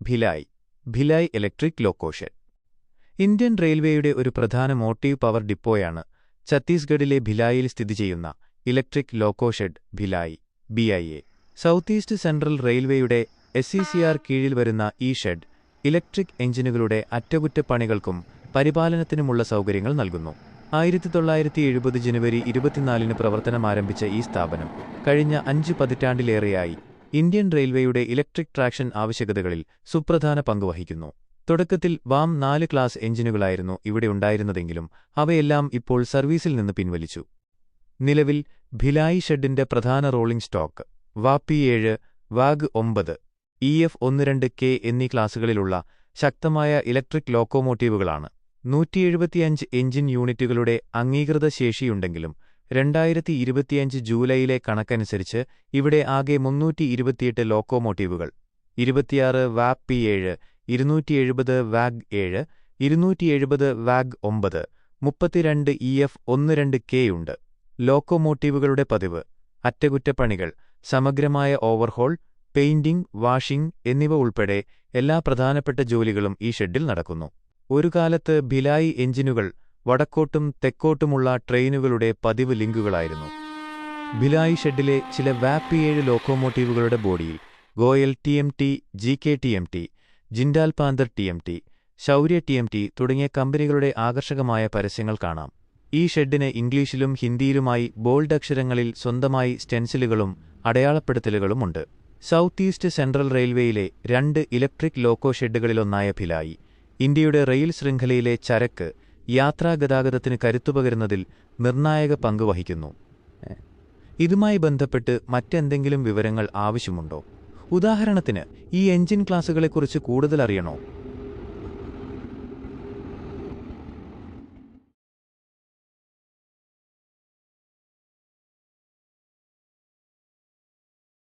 Bhilai Bhilai electric loco shed. Indian റെയിൽവേയുടെ ഒരു പ്രധാന മോട്ടീവ് പവർ ഡിപ്പോയാണ് ഛത്തീസ്ഗഡിലെ ഭിലായിൽ സ്ഥിതി ചെയ്യുന്ന electric loco shed Bhilai A. South east central റെയിൽവേയുടെ എസ് സി ആർ കീഴിൽ വരുന്ന ഈ ഷെഡ് ഇലക്ട്രിക് എഞ്ചിനുകളുടെ അറ്റകുറ്റപ്പണികൾക്കും പരിപാലനത്തിനുമുള്ള സൗകര്യങ്ങൾ നൽകുന്നു. ആയിരത്തി തൊള്ളായിരത്തി എഴുപത് ജനുവരി ഇരുപത്തിനാലിന് പ്രവർത്തനമാരംഭിച്ച ഈ സ്ഥാപനം കഴിഞ്ഞ അഞ്ച് പതിറ്റാണ്ടിലേറെയായി ഇന്ത്യൻ റെയിൽവേയുടെ ഇലക്ട്രിക് ട്രാക്ഷൻ ആവശ്യകതകളിൽ സുപ്രധാന പങ്കുവഹിക്കുന്നു തുടക്കത്തിൽ വാം നാല് ക്ലാസ് എഞ്ചിനുകളായിരുന്നു ഇവിടെ ഉണ്ടായിരുന്നതെങ്കിലും അവയെല്ലാം ഇപ്പോൾ സർവീസിൽ നിന്ന് പിൻവലിച്ചു. നിലവിൽ ഭിലായി ഷെഡിന്റെ പ്രധാന റോളിംഗ് സ്റ്റോക്ക് വാപ്പി ഏഴ് വാഗ് ഒമ്പത് ഇ എഫ് ഒന്ന് രണ്ട് കെ എന്നീ ക്ലാസുകളിലുള്ള ശക്തമായ ഇലക്ട്രിക് ലോക്കോമോട്ടീവുകളാണ്. നൂറ്റിയെഴുപത്തിയഞ്ച് എഞ്ചിൻ യൂണിറ്റുകളുടെ അംഗീകൃത ശേഷിയുണ്ടെങ്കിലും രണ്ടായിരത്തി ഇരുപത്തിയഞ്ച് ജൂലൈയിലെ കണക്കനുസരിച്ച് ഇവിടെ ആകെ മുന്നൂറ്റി ഇരുപത്തിയെട്ട് ലോക്കോമോട്ടീവുകൾ ഇരുപത്തിയാറ് വാഗ് പി ഏഴ് ഇരുന്നൂറ്റി എഴുപത് വാഗ് ഏഴ് ഇരുന്നൂറ്റി എഴുപത് വാഗ് ഒമ്പത് മുപ്പത്തിരണ്ട് ഇ എഫ് ഒന്ന് രണ്ട് കെയുണ്ട് ലോക്കോമോട്ടീവുകളുടെ പതിവ് അറ്റകുറ്റപ്പണികൾ സമഗ്രമായ ഓവർഹോൾ പെയിന്റിംഗ് വാഷിംഗ് എന്നിവ ഉൾപ്പെടെ എല്ലാ പ്രധാനപ്പെട്ട ജോലികളും ഈ ഷെഡിൽ നടക്കുന്നു. ഒരു കാലത്ത് ഭിലായി എഞ്ചിനുകൾ വടക്കോട്ടും തെക്കോട്ടുമുള്ള ട്രെയിനുകളുടെ പതിവ് ലിങ്കുകളായിരുന്നു. ഭിലായി ഷെഡിലെ ചില വാപ്പിയേഴ് ലോക്കോമോട്ടീവുകളുടെ ബോഡിയിൽ Goyal T M T G K T M T Jindal Panther T M T Shaurya T M T തുടങ്ങിയ കമ്പനികളുടെ ആകർഷകമായ പരസ്യങ്ങൾ കാണാം. ഈ ഷെഡിന് ഇംഗ്ലീഷിലും ഹിന്ദിയിലുമായി ബോൾഡ് അക്ഷരങ്ങളിൽ സ്വന്തമായി സ്റ്റെൻസിലുകളും അടയാളപ്പെടുത്തലുകളുമുണ്ട് സൗത്ത് ഈസ്റ്റ് സെൻട്രൽ റെയിൽവേയിലെ രണ്ട് ഇലക്ട്രിക് ലോക്കോ ഷെഡുകളിലൊന്നായ ഭിലായി ഇന്ത്യയുടെ റെയിൽ ശൃംഖലയിലെ ചരക്ക് യാത്രാഗതാഗതത്തിന് കരുത്തുപകരുന്നതിൽ നിർണായക പങ്ക് വഹിക്കുന്നു. ഇതുമായി ബന്ധപ്പെട്ട് മറ്റെന്തെങ്കിലും വിവരങ്ങൾ ആവശ്യമുണ്ടോ? ഉദാഹരണത്തിന് ഈ എഞ്ചിൻ ക്ലാസുകളെക്കുറിച്ച് കൂടുതൽ അറിയണോ